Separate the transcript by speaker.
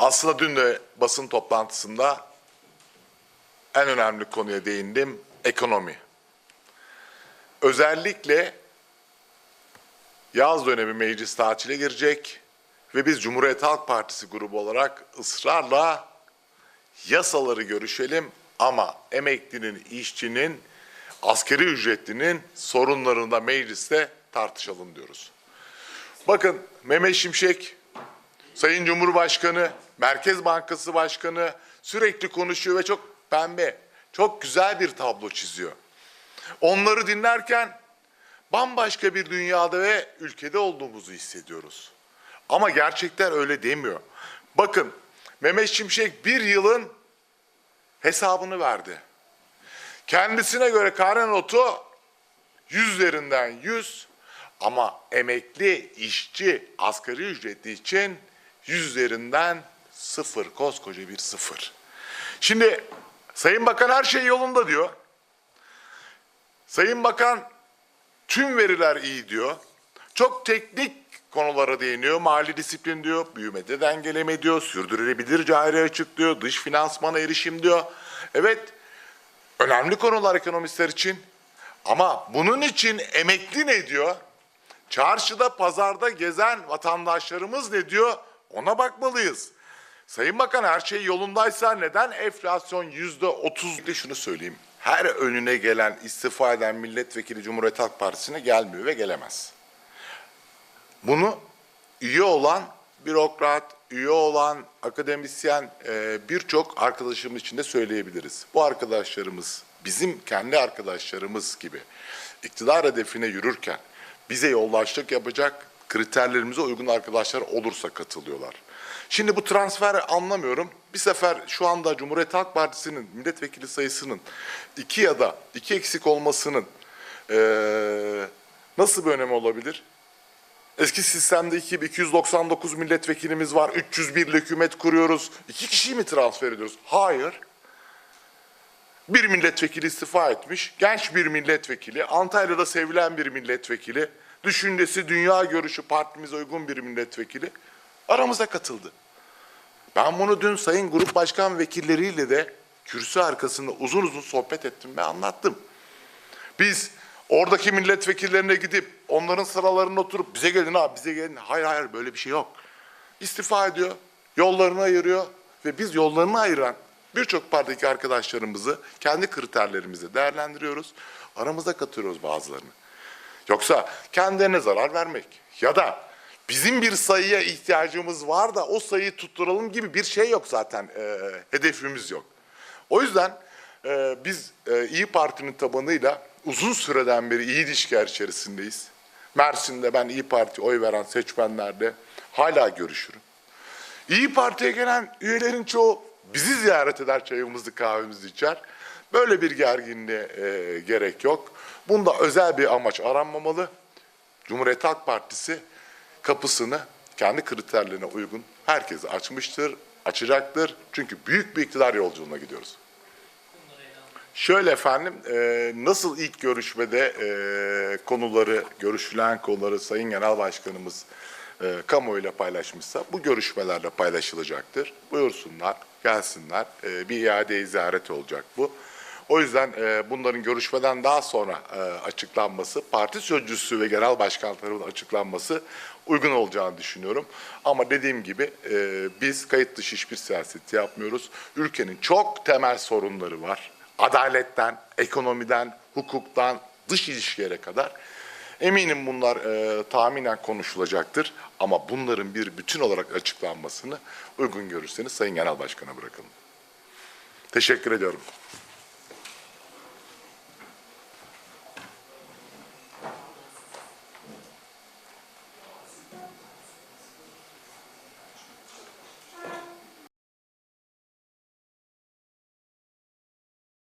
Speaker 1: Aslında dün de basın toplantısında en önemli konuya değindim, ekonomi. Özellikle yaz dönemi meclis tatile girecek ve biz Cumhuriyet Halk Partisi grubu olarak ısrarla yasaları görüşelim ama emeklinin, işçinin, askeri ücretlinin sorunlarını da mecliste tartışalım diyoruz. Bakın Mehmet Şimşek, Sayın Cumhurbaşkanı, Merkez Bankası Başkanı sürekli konuşuyor ve çok pembe, çok güzel bir tablo çiziyor. Onları dinlerken bambaşka bir dünyada ve ülkede olduğumuzu hissediyoruz. Ama gerçekler öyle demiyor. Bakın Mehmet Şimşek bir yılın hesabını verdi. Kendisine göre kare notu 100 üzerinden 100 ama emekli, işçi, asgari ücretli için 100 üzerinden sıfır, koskoca bir sıfır. Şimdi Sayın Bakan her şey yolunda diyor. Sayın Bakan tüm veriler iyi diyor. Çok teknik konulara değiniyor. Mali disiplin diyor, büyümede dengeleme diyor, sürdürülebilir cari açık diyor, dış finansmana erişim diyor. Evet, önemli konular ekonomistler için. Ama bunun için emekli ne diyor? Çarşıda, pazarda gezen vatandaşlarımız ne diyor? Ona bakmalıyız. Sayın Bakan her şey yolundaysa neden enflasyon yüzde otuz? De şunu söyleyeyim. Her önüne gelen istifa eden milletvekili Cumhuriyet Halk Partisi'ne gelmiyor ve gelemez. Bunu üye olan bürokrat, üye olan akademisyen e, birçok arkadaşımız için de söyleyebiliriz. Bu arkadaşlarımız bizim kendi arkadaşlarımız gibi iktidar hedefine yürürken bize yoldaşlık yapacak kriterlerimize uygun arkadaşlar olursa katılıyorlar. Şimdi bu transfer anlamıyorum. Bir sefer şu anda Cumhuriyet Halk Partisi'nin milletvekili sayısının iki ya da iki eksik olmasının eee, nasıl bir önemi olabilir? Eski sistemdeki gibi 299 milletvekilimiz var, 301 hükümet kuruyoruz. İki kişiyi mi transfer ediyoruz? Hayır. Bir milletvekili istifa etmiş, genç bir milletvekili, Antalya'da sevilen bir milletvekili, düşüncesi, dünya görüşü partimize uygun bir milletvekili aramıza katıldı. Ben bunu dün sayın grup başkan vekilleriyle de kürsü arkasında uzun uzun sohbet ettim ve anlattım. Biz oradaki milletvekillerine gidip onların sıralarına oturup bize gelin abi bize gelin. Hayır hayır böyle bir şey yok. İstifa ediyor, yollarını ayırıyor ve biz yollarını ayıran birçok partideki arkadaşlarımızı kendi kriterlerimizle değerlendiriyoruz. Aramıza katıyoruz bazılarını. Yoksa kendilerine zarar vermek ya da bizim bir sayıya ihtiyacımız var da o sayıyı tutturalım gibi bir şey yok zaten. e, hedefimiz yok. O yüzden e, biz e, İyi Parti'nin tabanıyla uzun süreden beri iyi ilişkiler içerisindeyiz. Mersin'de ben İyi Parti oy veren seçmenlerle hala görüşürüm. İyi Parti'ye gelen üyelerin çoğu bizi ziyaret eder, çayımızı kahvemizi içer. Böyle bir gerginliğe e, gerek yok. Bunda özel bir amaç aranmamalı. Cumhuriyet Halk Partisi kapısını kendi kriterlerine uygun herkese açmıştır, açacaktır. Çünkü büyük bir iktidar yolculuğuna gidiyoruz. Şöyle efendim, e, nasıl ilk görüşmede e, konuları, görüşülen konuları Sayın Genel Başkanımız e, kamuoyuyla paylaşmışsa bu görüşmelerle paylaşılacaktır. Buyursunlar, gelsinler. E, bir iade ziyaret olacak bu. O yüzden e, bunların görüşmeden daha sonra e, açıklanması, parti sözcüsü ve genel başkan tarafından açıklanması uygun olacağını düşünüyorum. Ama dediğim gibi e, biz kayıt dışı hiçbir siyaseti yapmıyoruz. Ülkenin çok temel sorunları var. Adaletten, ekonomiden, hukuktan, dış ilişkilere kadar. Eminim bunlar e, tahminen konuşulacaktır. Ama bunların bir bütün olarak açıklanmasını uygun görürseniz Sayın Genel Başkan'a bırakalım. Teşekkür ediyorum.